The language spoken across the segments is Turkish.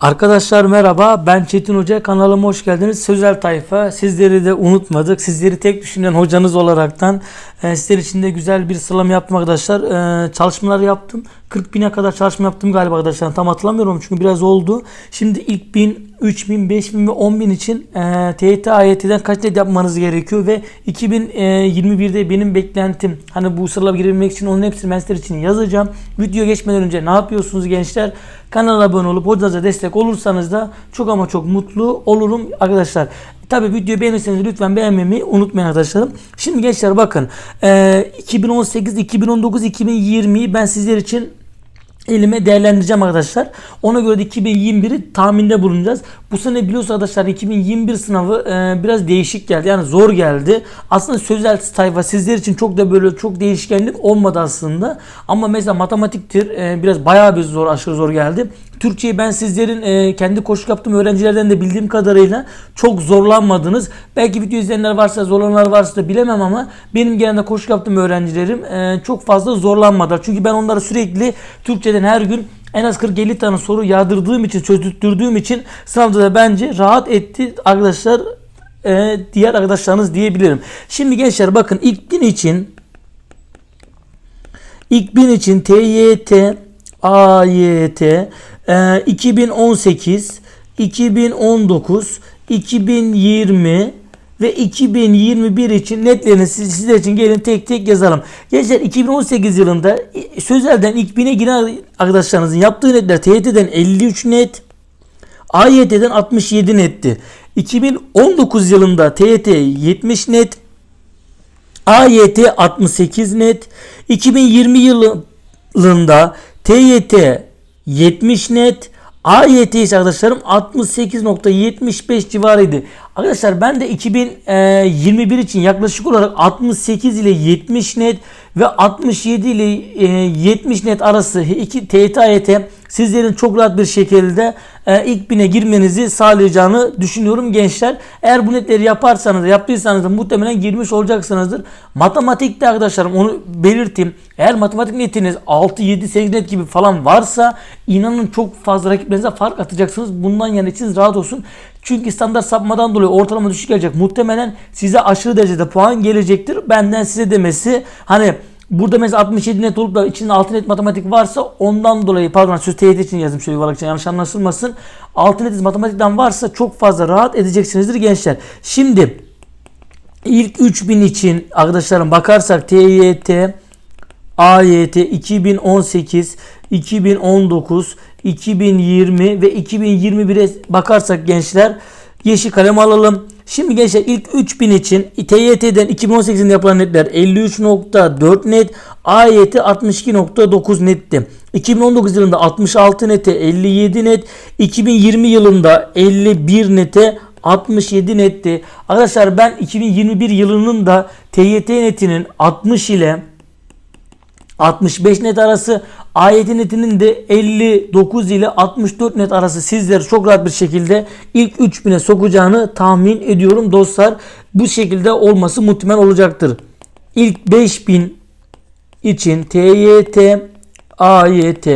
Arkadaşlar merhaba ben Çetin Hoca kanalıma hoş geldiniz. Sözel tayfa sizleri de unutmadık. Sizleri tek düşünen hocanız olaraktan e, sizler için de güzel bir sıralama yaptım arkadaşlar. E, çalışmalar yaptım. 40 bine kadar çalışma yaptım galiba arkadaşlar. Tam hatırlamıyorum çünkü biraz oldu. Şimdi ilk 1000, 3000, 5000 ve 10000 için e, TYT AYT'den kaç net yapmanız gerekiyor ve 2021'de benim beklentim hani bu sıralama girebilmek için onun hepsini ben sizler için yazacağım. Video geçmeden önce ne yapıyorsunuz gençler? Kanala abone olup hocanıza destek olursanız da çok ama çok mutlu olurum arkadaşlar. Tabi videoyu beğenirseniz lütfen beğenmeyi unutmayın arkadaşlarım. Şimdi gençler bakın e, 2018, 2019, 2020'yi ben sizler için elime değerlendireceğim arkadaşlar. Ona göre de 2021'i tahminde bulunacağız. Bu sene biliyorsunuz arkadaşlar 2021 sınavı e, biraz değişik geldi. Yani zor geldi. Aslında sözel tayfa sizler için çok da böyle çok değişkenlik olmadı aslında. Ama mesela matematiktir e, biraz bayağı bir zor aşırı zor geldi. Türkçeyi ben sizlerin e, kendi koşuk yaptığım öğrencilerden de bildiğim kadarıyla çok zorlanmadınız. Belki video izleyenler varsa zorlananlar varsa da bilemem ama benim genelde koşuk yaptığım öğrencilerim e, çok fazla zorlanmadılar. Çünkü ben onlara sürekli Türkçeden her gün en az 40-50 tane soru yağdırdığım için, çözdürdüğüm için sınavda da bence rahat etti arkadaşlar e, diğer arkadaşlarınız diyebilirim. Şimdi gençler bakın ilk bin için ilk bin için TYT, AYT, e, 2018, 2019, 2020 ve 2021 için netlerini siz- sizler için gelin tek tek yazalım. Gençler 2018 yılında e, sözelden ilk bine giren arkadaşlarınızın yaptığı netler TYT'den 53 net, AYT'den 67 netti. 2019 yılında TYT 70 net, AYT 68 net, 2020 yılında TYT 70 net, AYT ise arkadaşlarım 68.75 civarıydı. Arkadaşlar ben de 2021 için yaklaşık olarak 68 ile 70 net ve 67 ile e, 70 net arası iki TYT sizlerin çok rahat bir şekilde e, ilk bine girmenizi sağlayacağını düşünüyorum gençler. Eğer bu netleri yaparsanız yaptıysanız da muhtemelen girmiş olacaksınızdır. Matematikte arkadaşlarım onu belirteyim. Eğer matematik netiniz 6, 7, 8 net gibi falan varsa inanın çok fazla rakiplerinize fark atacaksınız. Bundan yana içiniz rahat olsun. Çünkü standart sapmadan dolayı ortalama düşük gelecek. Muhtemelen size aşırı derecede puan gelecektir. Benden size demesi hani Burada mesela 67 net olup da içinde 6 net matematik varsa ondan dolayı pardon söz TYT için yazdım şöyle yuvarlak için yanlış anlaşılmasın. 6 net matematikten varsa çok fazla rahat edeceksinizdir gençler. Şimdi ilk 3000 için arkadaşlarım bakarsak TYT, AYT 2018, 2019, 2020 ve 2021'e bakarsak gençler yeşil kalem alalım. Şimdi gençler ilk 3000 için TYT'den 2018'de yapılan netler 53.4 net, AYT 62.9 netti. 2019 yılında 66 nete 57 net, 2020 yılında 51 nete 67 netti. Arkadaşlar ben 2021 yılının da TYT netinin 60 ile 65 net arası ayet netinin de 59 ile 64 net arası sizleri çok rahat bir şekilde ilk 3000'e sokacağını tahmin ediyorum dostlar. Bu şekilde olması muhtemel olacaktır. İlk 5000 için TYT, AYT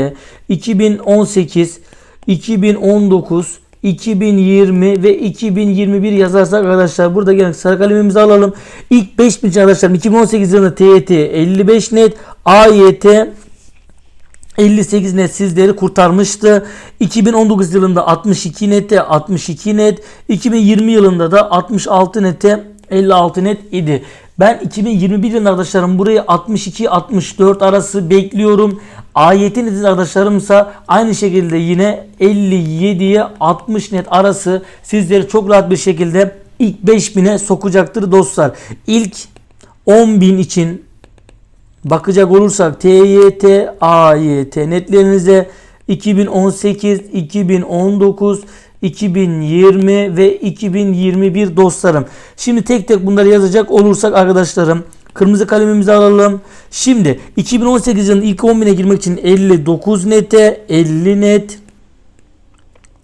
2018, 2019, 2020 ve 2021 yazarsak arkadaşlar burada gelin sarı kalemimizi alalım. İlk 5000 için arkadaşlar 2018 yılında TYT 55 net, AYT 58 net sizleri kurtarmıştı. 2019 yılında 62 nete 62 net, 2020 yılında da 66 nete 56 net idi. Ben 2021 yılında arkadaşlarım burayı 62-64 arası bekliyorum. Ayetin netiz arkadaşlarımsa aynı şekilde yine 57'ye 60 net arası sizleri çok rahat bir şekilde ilk 5000'e sokacaktır dostlar. İlk 10.000 için bakacak olursak TYT, AYT netlerinize 2018, 2019, 2020 ve 2021 dostlarım. Şimdi tek tek bunları yazacak olursak arkadaşlarım kırmızı kalemimizi alalım. Şimdi 2018 yılının ilk 10 bine girmek için 59 nete 50 net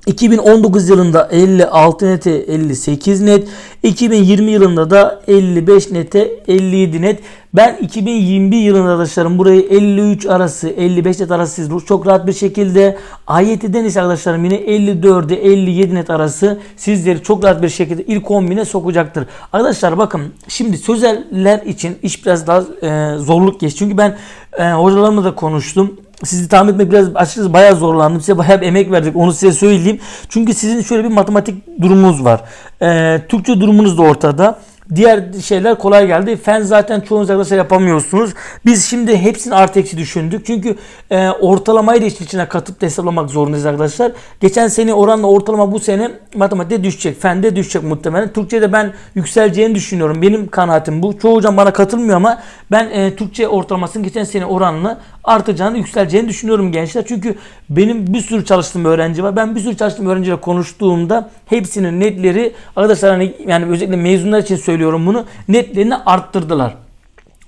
2019 yılında 56 nete 58 net. 2020 yılında da 55 nete 57 net. Ben 2021 yılında arkadaşlarım burayı 53 arası 55 net arası siz çok rahat bir şekilde AYT'den ise arkadaşlarım yine 54'e 57 net arası sizleri çok rahat bir şekilde ilk 10.000'e sokacaktır. Arkadaşlar bakın şimdi sözeller için iş biraz daha e, zorluk geçti. Çünkü ben e, hocalarımla da konuştum sizi tahmin etmek biraz açıkçası bayağı zorlandım. Size bayağı bir emek verdik. Onu size söyleyeyim. Çünkü sizin şöyle bir matematik durumunuz var. Ee, Türkçe durumunuz da ortada. Diğer şeyler kolay geldi. Fen zaten çoğunuz arkadaşlar yapamıyorsunuz. Biz şimdi hepsini artı eksi düşündük. Çünkü e, ortalamayı da işin içine katıp hesaplamak zorundayız arkadaşlar. Geçen sene oranla ortalama bu sene matematikte düşecek. Fende düşecek muhtemelen. Türkçe'de ben yükseleceğini düşünüyorum. Benim kanaatim bu. Çoğu hocam bana katılmıyor ama ben e, Türkçe ortalamasının geçen sene oranla artacağını, yükseleceğini düşünüyorum gençler. Çünkü benim bir sürü çalıştığım öğrenci var. Ben bir sürü çalıştığım öğrenciyle konuştuğumda hepsinin netleri arkadaşlar hani yani özellikle mezunlar için söylüyorum bunu. Netlerini arttırdılar.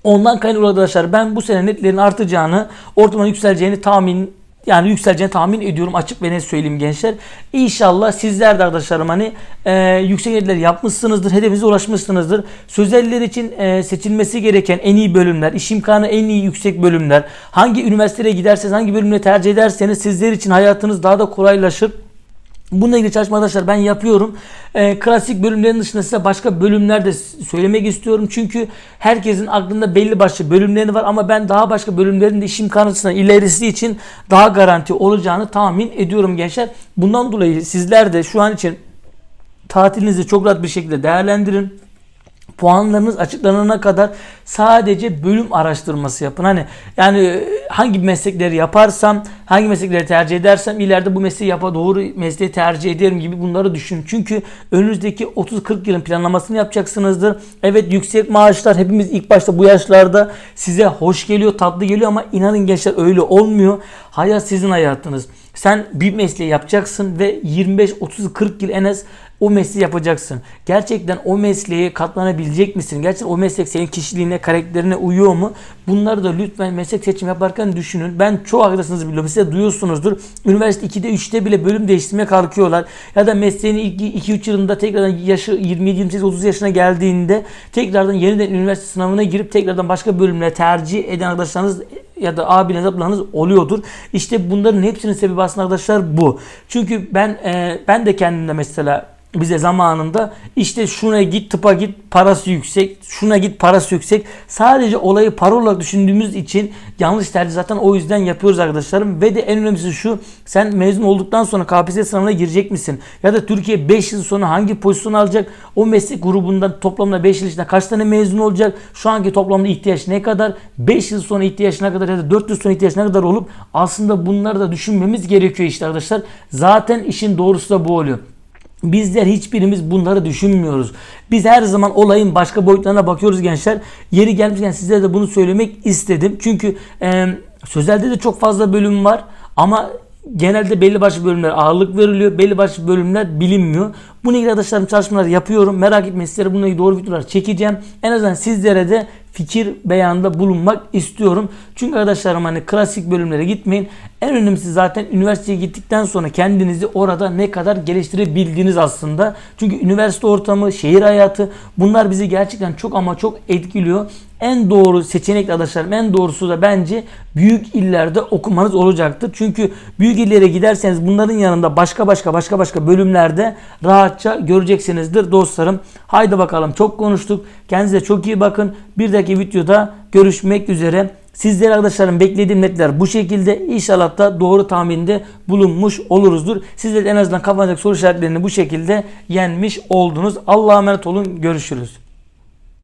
Ondan kaynaklı arkadaşlar ben bu sene netlerin artacağını, ortalamanın yükseleceğini tahmin yani yükseleceğini tahmin ediyorum açık ve net söyleyeyim gençler. İnşallah sizler de arkadaşlarım hani e, yüksek netler yapmışsınızdır, hedefinize ulaşmışsınızdır. Sözeller için e, seçilmesi gereken en iyi bölümler, iş imkanı en iyi yüksek bölümler, hangi üniversiteye giderseniz, hangi bölümle tercih ederseniz sizler için hayatınız daha da kolaylaşır. Bununla ilgili çalışma arkadaşlar ben yapıyorum. Ee, klasik bölümlerin dışında size başka bölümler de söylemek istiyorum. Çünkü herkesin aklında belli başlı bölümleri var ama ben daha başka bölümlerin de iş imkanı ilerisi için daha garanti olacağını tahmin ediyorum gençler. Bundan dolayı sizler de şu an için tatilinizi çok rahat bir şekilde değerlendirin puanlarınız açıklanana kadar sadece bölüm araştırması yapın. Hani yani e, hangi meslekleri yaparsam, hangi meslekleri tercih edersem ileride bu mesleği yapa doğru mesleği tercih ederim gibi bunları düşünün. Çünkü önünüzdeki 30-40 yılın planlamasını yapacaksınızdır. Evet yüksek maaşlar hepimiz ilk başta bu yaşlarda size hoş geliyor, tatlı geliyor ama inanın gençler öyle olmuyor. Hayat sizin hayatınız. Sen bir mesleği yapacaksın ve 25 30 40 yıl en az o mesleği yapacaksın. Gerçekten o mesleğe katlanabilecek misin? Gerçekten o meslek senin kişiliğine, karakterine uyuyor mu? Bunları da lütfen meslek seçim yaparken düşünün. Ben çoğu arkadaşınızı biliyorum. Size duyuyorsunuzdur. Üniversite 2'de 3'te bile bölüm değiştirmeye kalkıyorlar. Ya da mesleğin ilk 2-3 yılında tekrardan yaşı 27, 28, 30 yaşına geldiğinde tekrardan yeniden üniversite sınavına girip tekrardan başka bölümle tercih eden arkadaşlarınız ya da abiniz ablanız oluyordur. İşte bunların hepsinin sebebi aslında arkadaşlar bu. Çünkü ben e, ben de kendimde mesela bize zamanında işte şuna git tıpa git parası yüksek şuna git parası yüksek. Sadece olayı para düşündüğümüz için yanlış tercih zaten o yüzden yapıyoruz arkadaşlarım. Ve de en önemlisi şu sen mezun olduktan sonra KPSS sınavına girecek misin? Ya da Türkiye 5 yıl sonra hangi pozisyon alacak? O meslek grubundan toplamda 5 yıl içinde kaç tane mezun olacak? Şu anki toplamda ihtiyaç ne kadar? 5 yıl sonra ihtiyaç ne kadar ya da 4 yıl sonra ihtiyaç ne kadar olup aslında bunları da düşünmemiz gerekiyor işte arkadaşlar. Zaten işin doğrusu da bu oluyor Bizler hiçbirimiz bunları düşünmüyoruz. Biz her zaman olayın başka boyutlarına bakıyoruz gençler. Yeri gelmişken sizlere de bunu söylemek istedim. Çünkü e, sözelde de çok fazla bölüm var ama genelde belli başlı bölümler ağırlık veriliyor. Belli başlı bölümler bilinmiyor. Bunu ilgili arkadaşlarım çalışmalar yapıyorum. Merak etmeyin sizlere bununla ilgili doğru videolar çekeceğim. En azından sizlere de fikir beyanda bulunmak istiyorum. Çünkü arkadaşlarım hani klasik bölümlere gitmeyin. En önemlisi zaten üniversiteye gittikten sonra kendinizi orada ne kadar geliştirebildiğiniz aslında. Çünkü üniversite ortamı, şehir hayatı bunlar bizi gerçekten çok ama çok etkiliyor. En doğru seçenek arkadaşlarım en doğrusu da bence büyük illerde okumanız olacaktır. Çünkü büyük illere giderseniz bunların yanında başka başka başka başka bölümlerde rahatça göreceksinizdir dostlarım. Haydi bakalım çok konuştuk. Kendinize çok iyi bakın. Bir dahaki videoda görüşmek üzere. Sizler arkadaşlarım beklediğim netler bu şekilde. İnşallah da doğru tahminde bulunmuş oluruzdur. Sizler en azından kafanızdaki soru işaretlerini bu şekilde yenmiş oldunuz. Allah'a emanet olun. Görüşürüz.